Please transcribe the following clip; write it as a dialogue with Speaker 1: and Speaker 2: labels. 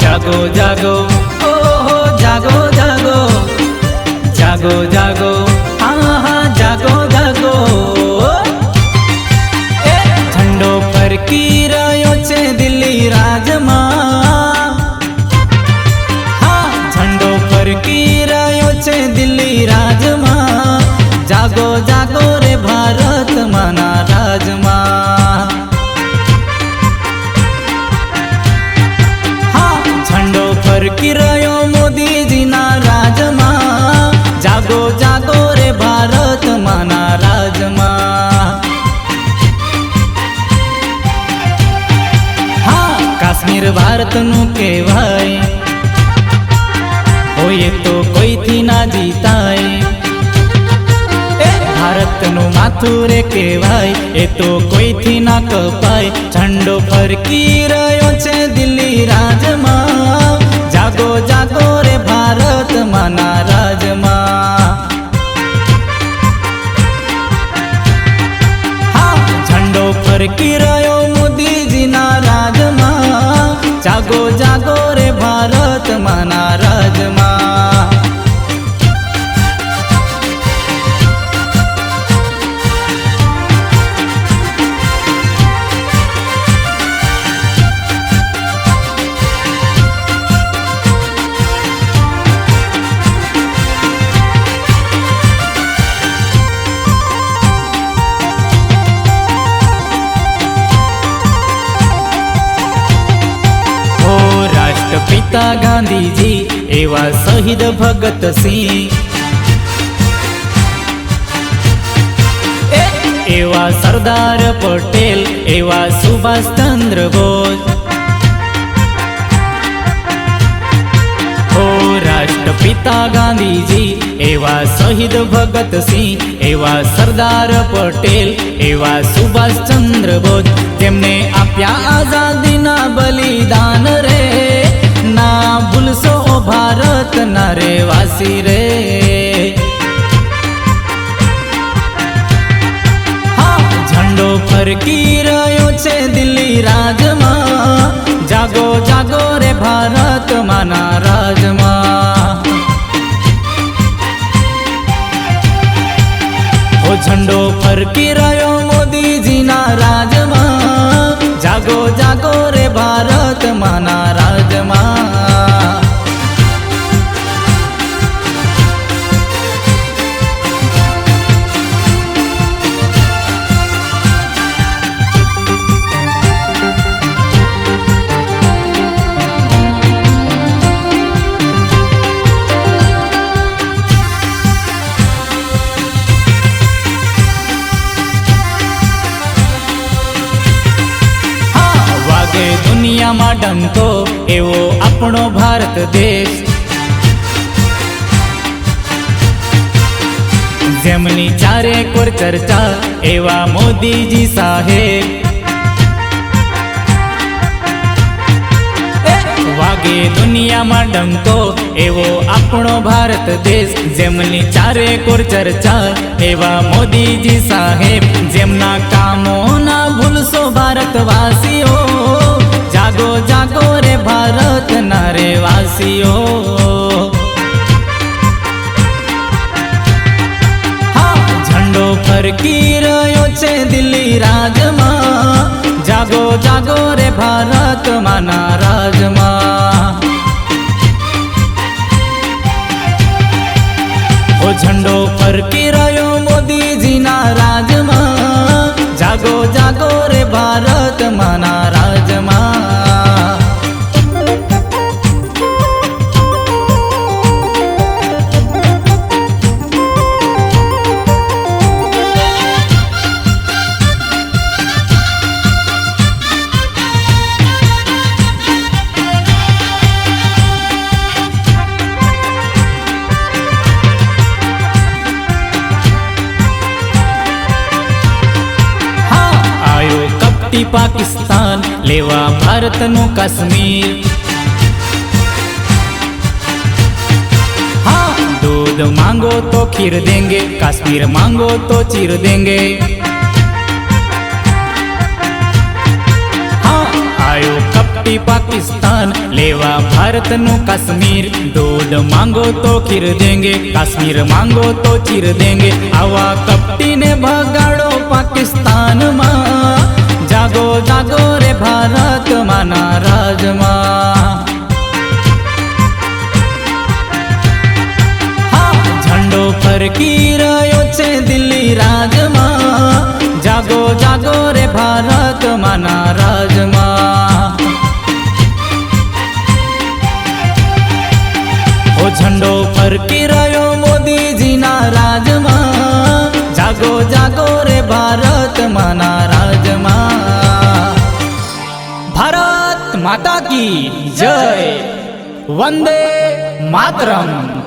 Speaker 1: જાગો જાગો. જાગો જાગો રે ભારત માના રાજમાં. હા, ઝંડો ફરકી રહ્યો મોદીજીના રાજમાં. જાગો જાગો રે ભારત માના રાજમાં. હા, કાશ્મીર ભારતનું કહેવાય. હોય તો કોઈથી ના જીતાય. ભારતનું માથું રે કહેવાય, એ તો કોઈથી ના કપાય. ઝંડો ફરકી રહ્યો છે દિલ્હી રાજમાં. જાગો જાગો રે ભારત માના રાજમાં. ફરકી રાષ્ટ્રપિતા ગાંધીજી, એવા શહીદ ભગતસિંહ એવા સરદાર પટેલ, એવા સુભાષચંદ્ર બોઝ. ઓ રાષ્ટ્રપિતા ગાંધીજી, એવા શહીદ ભગતસિંહ એવા સરદાર પટેલ, એવા સુભાષચંદ્ર બોઝ. તેમને આપ્યા આઝાદીના બલિદાન રે. ના ભૂલશો ભારત ના રે. વાસી રે ઝંડો ફરકી રહ્યો છે દિલ્હી રાજમાં. જાગો જાગો રે ભારત માના રાજમાં. ઓ ઝંડો ફરકી રહ્યો મોદીજીના રાજમાં. જાગો જાગો રે ભારત માના દુનિયામાં ડંકો, એવો આપણો ભારત દેશ. જેમની ચારે કોર ચર્ચા, એવા મોદીજી સાહેબ વાગે દુનિયામાં ડંકો, એવો આપણો ભારત દેશ. જેમની ચારે કોર ચર્ચા, એવા મોદીજી સાહેબ જેમના કામો ફરકી રહ્યો છે દિલ્હી રાજમાં. જાગો જાગો રે ભારત માના રાજમાં ઓ ઝંડો ફરકી લૂંટી પાકિસ્તાન લેવા ભારતનું કાશ્મીર दूध मांगो तो खीर देंगे कश्मीर मांगो तो चीर देंगे हाँ आयो कपटी पाकिस्तान लेवा भारत नु कश्मीर दूध मांगो तो खीर देंगे कश्मीर मांगो तो चीर देंगे आवा कपटी ने भगाड़ो पाकिस्तान मां જાગો જાગો રે ભારત માના રાજમાં. ઝંડો ફરકી રહ્યો છે દિલ્હી રાજમાં. જાગો જાગો રે ભારત માના રાજમાં. ઓ ઝંડો ફરકી રહ્યો મોદીજીના રાજમાં. જાગો જાગો રે ભારત માના જય. વંદે માતરમ.